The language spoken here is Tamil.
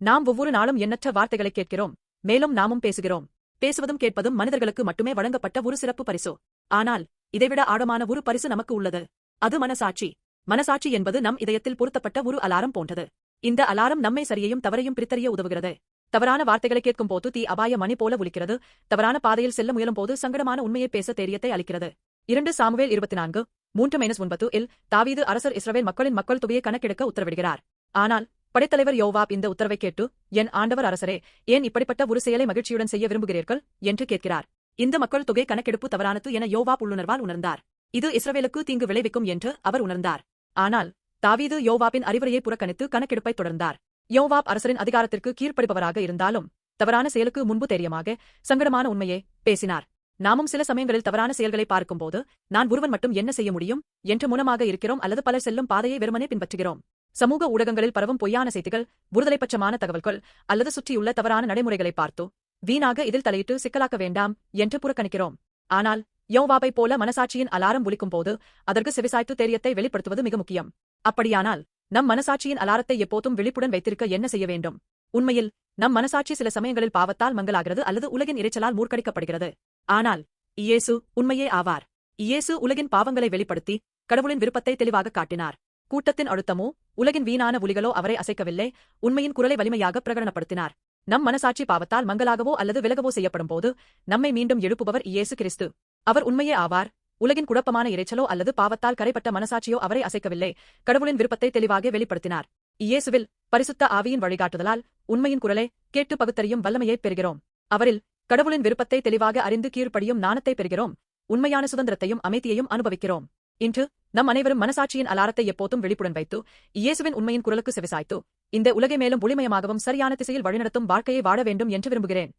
நாம் ஒவ்வொரு நாளும் எண்ணற்ற வார்த்தைகளை கேட்கிறோம் மேலும் நாமும் பேசுகிறோம். பேசுவதும் கேட்பதும் மனிதர்களுக்கு மட்டுமே வழங்கப்பட்ட ஒரு சிறப்பு பரிசு. ஆனால் இதைவிட ஆழமான ஒரு பரிசு நமக்கு உள்ளது. அது மனசாட்சி. மனசாட்சி என்பது நம் இதயத்தில் பொருத்தப்பட்ட ஒரு அலாரம் போன்றது. இந்த அலாரம் நம்மை சரியையும் தவறையும் பிரித்தறிய உதவுகிறது. தவறான வார்த்தைகளை கேட்கும் போது தீ அபாய மணி போல ஒலிக்கிறது. தவறான பாதையில் செல்ல முயலும் போது சங்கடமான உண்மையை பேச தைரியத்தை அளிக்கிறது. இரண்டு சாமுவேல் இருபத்தி நான்கு மூன்று மைனஸ் ஒன்பது இல் தாவீது அரசர் இஸ்ரவேல் மக்களின் மக்கள் தொகையை கணக்கெடுக்க உத்தரவிடுகிறார். ஆனால் படைத்தலைவர் யோவாப் இந்த உத்தரவை கேட்டு என் ஆண்டவர் அரசரே ஏன் இப்படிப்பட்ட ஒரு செயலை மகிழ்ச்சியுடன் செய்ய விரும்புகிறீர்கள்? என்று கேட்கிறார். இந்த மக்கள் தொகை கணக்கெடுப்பு தவறானது என யோவாப் உள்ளுணர்வால் உணர்ந்தார். இது இஸ்ரவேலுக்கு தீங்கு விளைவிக்கும் என்று அவர் உணர்ந்தார். ஆனால் தாவீது யோவாப்பின் அறிவுரையை புறக்கணித்து கணக்கெடுப்பை தொடர்ந்தார். யோவாப் அரசரின் அதிகாரத்திற்கு கீழ்ப்படிபவராக இருந்தாலும் தவறான செயலுக்கு முன்பு தைரியமாக சங்கடமான உண்மையே பேசினார். நாமும் சில சமயங்களில் தவறான செயல்களை பார்க்கும்போது நான் ஒருவன் மட்டும் என்ன செய்ய முடியும்? என்று முனமாக இருக்கிறோம் அல்லது பலர் செல்லும் பாதையை வெறுமனே பின்பற்றுகிறோம். சமூக ஊடகங்களில் பரவும் பொய்யான செய்திகள் ஒருதலைப்பட்சமான தகவல்கள் அல்லது சுற்றியுள்ள தவறான நடைமுறைகளை பார்த்தோ வீணாக இதில் தலையிட்டு சிக்கலாக்க வேண்டாம் என்று புறக்கணிக்கிறோம். ஆனால் யோவாபைப் போல மனசாட்சியின் அலாரம் ஒலிக்கும் போது அதற்கு செவிசாய்த்து தைரியத்தை வெளிப்படுத்துவது மிக முக்கியம். அப்படியானால் நம் மனசாட்சியின் அலாரத்தை எப்போதும் விழிப்புடன் வைத்திருக்க என்ன செய்ய வேண்டும்? உண்மையில் நம் மனசாட்சி சில சமயங்களில் பாவத்தால் மங்கலாகிறது அல்லது உலகின் இறைச்சலால் மூர்க்கடிக்கப்படுகிறது. ஆனால் இயேசு உண்மையே ஆவார். இயேசு உலகின் பாவங்களை வெளிப்படுத்தி கடவுளின் விருப்பத்தை தெளிவாக காட்டினார். கூட்டத்தின் அழுத்தமோ உலகின் வீணான ஒலிகளோ அவரை அசைக்கவில்லை. உண்மையின் குரலை வலிமையாக பிரகடனப்படுத்தினார். நம் மனசாட்சி பாவத்தால் மங்கலாகவோ அல்லது விலகவோ செய்யப்படும் போது நம்மை மீண்டும் எழுப்புபவர் இயேசு கிறிஸ்து. அவர் உண்மையே ஆவார். உலகின் குழப்பமான இரைச்சலோ அல்லது பாவத்தால் கரைப்பட்ட மனசாட்சியோ அவரை அசைக்கவில்லை. கடவுளின் விருப்பத்தை தெளிவாக வெளிப்படுத்தினார். இயேசுவில் பரிசுத்த ஆவியின் வழிகாட்டுதலால் உண்மையின் குரலை கேட்டு பகுத்தறியும் வல்லமையைப் பெறுகிறோம். அவரில் கடவுளின் விருப்பத்தை தெளிவாக அறிந்து கீழ்ப்படியும் நாணத்தை பெறுகிறோம். உண்மையான சுதந்திரத்தையும் அமைதியையும் அனுபவிக்கிறோம். இன்று நம் அனைவரும் மனசாட்சியின் அலாரத்தை எப்போதும் விழிப்புடன் வைத்து இயேசுவின் உண்மையின் குரலுக்கு செவிசாய்த்து இந்த உலகை மேலும் ஒளிமயமாகவும் சரியான திசையில் வழிநடத்தும் வாழ்க்கையை வாழ வேண்டும் என்று விரும்புகிறேன்.